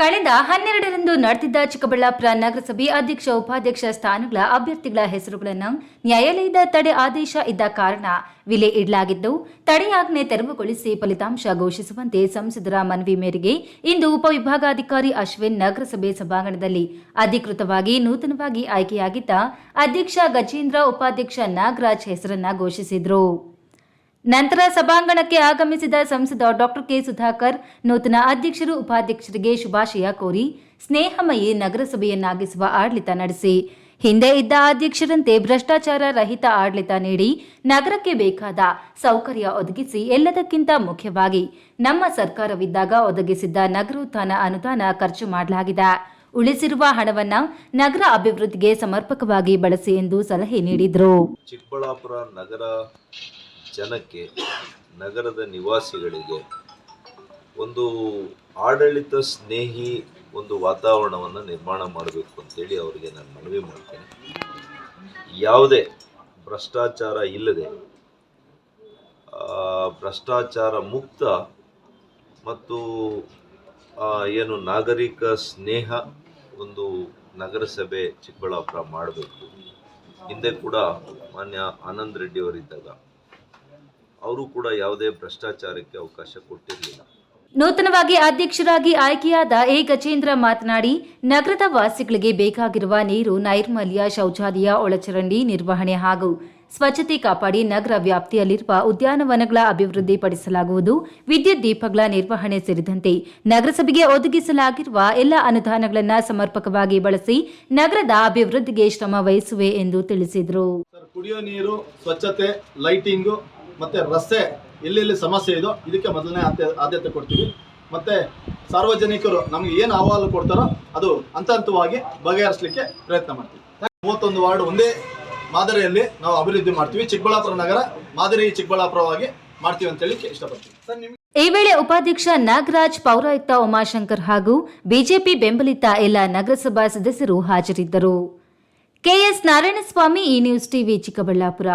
ಕಳೆದ ಹನ್ನೆರಡರಂದು ನಡೆದಿದ್ದ ಚಿಕ್ಕಬಳ್ಳಾಪುರ ನಗರಸಭೆ ಅಧ್ಯಕ್ಷ, ಉಪಾಧ್ಯಕ್ಷ ಸ್ಥಾನಗಳ ಅಭ್ಯರ್ಥಿಗಳ ಹೆಸರುಗಳನ್ನು ನ್ಯಾಯಾಲಯದ ತಡೆ ಆದೇಶ ಇದ್ದ ಕಾರಣ ವಿಲೆ ಇಡಲಾಗಿದ್ದು, ತಡೆಯಾಜ್ಞೆ ತೆರವುಗೊಳಿಸಿ ಫಲಿತಾಂಶ ಘೋಷಿಸುವಂತೆ ಸಂಸದರ ಮನವಿ ಮೇರೆಗೆ ಇಂದು ಉಪವಿಭಾಗಾಧಿಕಾರಿ ಅಶ್ವಿನ್ ನಗರಸಭೆ ಸಭಾಂಗಣದಲ್ಲಿ ಅಧಿಕೃತವಾಗಿ ನೂತನವಾಗಿ ಆಯ್ಕೆಯಾಗಿದ್ದ ಅಧ್ಯಕ್ಷ ಗಜೇಂದ್ರ, ಉಪಾಧ್ಯಕ್ಷ ನಾಗರಾಜ್ ಹೆಸರನ್ನ ಘೋಷಿಸಿದರು. ನಂತರ ಸಭಾಂಗಣಕ್ಕೆ ಆಗಮಿಸಿದ ಸಂಸದ ಡಾಕ್ಟರ್ ಕೆ ಸುಧಾಕರ್, ನೂತನ ಅಧ್ಯಕ್ಷರು, ಉಪಾಧ್ಯಕ್ಷರಿಗೆ ಶುಭಾಶಯ ಕೋರಿ ಸ್ನೇಹಮಯಿ ನಗರಸಭೆಯನ್ನಾಗಿಸುವ ಆಡಳಿತ ನಡೆಸಿ. ಹಿಂದೆ ಇದ್ದ ಅಧ್ಯಕ್ಷರಂತೆ ಭ್ರಷ್ಟಾಚಾರ ರಹಿತ ಆಡಳಿತ ನೀಡಿ ನಗರಕ್ಕೆ ಬೇಕಾದ ಸೌಕರ್ಯ ಒದಗಿಸಿ ಎಲ್ಲದಕ್ಕಿಂತ ಮುಖ್ಯವಾಗಿ ನಮ್ಮ ಸರ್ಕಾರವಿದ್ದಾಗ ಒದಗಿಸಿದ್ದ ನಗರೋತ್ಥಾನ ಅನುದಾನ ಖರ್ಚು ಮಾಡಲಾಗಿದೆ. ಉಳಿಸಿರುವ ಹಣವನ್ನ ನಗರ ಅಭಿವೃದ್ಧಿಗೆ ಸಮರ್ಪಕವಾಗಿ ಬಳಸಿ ಎಂದು ಸಲಹೆ ನೀಡಿದರು. ಚಿಕ್ಕಬಳ್ಳಾಪುರ ನಗರ ಜನಕ್ಕೆ ನಗರದ ನಿವಾಸಿಗಳಿಗೆ ಒಂದು ಆಡಳಿತ ಸ್ನೇಹಿ ಒಂದು ವಾತಾವರಣವನ್ನು ನಿರ್ಮಾಣ ಮಾಡಬೇಕು ಅಂತೇಳಿ ಅವರಿಗೆ ನಾನು ಮನವಿ ಮಾಡ್ತೇನೆ. ಯಾವುದೇ ಭ್ರಷ್ಟಾಚಾರ ಇಲ್ಲದೆ ಭ್ರಷ್ಟಾಚಾರ ಮುಕ್ತ ಮತ್ತು ಏನು ನಾಗರಿಕ ಸ್ನೇಹ ಒಂದು ನಗರಸಭೆ ಚಿಕ್ಕಬಳ್ಳಾಪುರ ಮಾಡಬೇಕು. ಹಿಂದೆ ಕೂಡ ಮಾನ್ಯ ಆನಂದ್ ರೆಡ್ಡಿ ಅವರಿದ್ದಾಗ ಅವರು ಕೂಡ ಯಾವುದೇ ಭ್ರಷ್ಟಾಚಾರಕ್ಕೆ ಅವಕಾಶ ಕೊಟ್ಟಿರಲಿಲ್ಲ. ನೂತನವಾಗಿ ಅಧ್ಯಕ್ಷರಾಗಿ ಆಯ್ಕೆಯಾದ ಎ. ಗಜೇಂದ್ರ ಮಾತನಾಡಿ ನಗರದ ವಾಸಿಗಳಿಗೆ ಬೇಕಾಗಿರುವ ನೀರು ನೈರ್ಮಲ್ಯ ಶೌಚಾಲಯ ಒಳಚರಂಡಿ ನಿರ್ವಹಣೆ ಹಾಗೂ ಸ್ವಚ್ಛತೆ ಕಾಪಾಡಿ ನಗರ ವ್ಯಾಪ್ತಿಯಲ್ಲಿರುವ ಉದ್ಯಾನವನಗಳ ಅಭಿವೃದ್ಧಿಪಡಿಸಲಾಗುವುದು. ವಿದ್ಯುತ್ ದೀಪಗಳ ನಿರ್ವಹಣೆ ಸೇರಿದಂತೆ ನಗರಸಭೆಗೆ ಒದಗಿಸಲಾಗಿರುವ ಎಲ್ಲ ಅನುದಾನಗಳನ್ನು ಸಮರ್ಪಕವಾಗಿ ಬಳಸಿ ನಗರದ ಅಭಿವೃದ್ಧಿಗೆ ಶ್ರಮ ವಹಿಸುವೆ ಎಂದು ತಿಳಿಸಿದರು. ಕುಡಿಯುವ ಕುಡಿಯೋ ನೀರು ಸ್ವಚ್ಛತೆ ಲೈಟಿಂಗು ಮತ್ತೆ ರಸ್ತೆ ಎಲ್ಲೆಲ್ಲಿ ಸಮಸ್ಯೆ ಇದೋ ಇದಕ್ಕೆ ಮೊದಲನೇ ಆದ್ಯ- ಆದ್ಯತೆ ಕೊಡ್ತೀವಿ. ಮತ್ತೆ ಸಾರ್ವಜನಿಕರು ನಮಗೆ ಏನು ಅಹವಾಲು ಕೊಡ್ತಾರೋ ಅದು ಹಂತ ಹಂತವಾಗಿ ಬಗೆಹರಿಸಲಿಕ್ಕೆ ಪ್ರಯತ್ನ ಮಾಡ್ತೀವಿ. ಮೂವತ್ತೊಂದು ವಾರ್ಡ್ ಒಂದೇ ಮಾದರಿಯಲ್ಲಿ ನಾವು ಅಭಿವೃದ್ಧಿ ಮಾಡ್ತೀವಿ. ಚಿಕ್ಕಬಳ್ಳಾಪುರ ನಗರ ಮಾದರಿ ಚಿಕ್ಕಬಳ್ಳಾಪುರವಾಗಿ ಮಾಡ್ತೀವಿ ಅಂತ ಹೇಳಿ ಇಷ್ಟಪಡ್ತೀವಿ ಸರ್, ನಿಮ್ಗೆ ಈ ವೇಳೆ ಉಪಾಧ್ಯಕ್ಷ ನಾಗರಾಜ್, ಪೌರಾಯುಕ್ತ ಉಮಾಶಂಕರ್ ಹಾಗೂ ಬಿಜೆಪಿ ಬೆಂಬಲಿತ ಎಲ್ಲ ನಗರಸಭಾ ಸದಸ್ಯರು ಹಾಜರಿದ್ದರು. ಕೆಎಸ್ ನಾರಾಯಣಸ್ವಾಮಿ, ಈ ನ್ಯೂಸ್ ಟಿವಿ ಚಿಕ್ಕಬಳ್ಳಾಪುರ.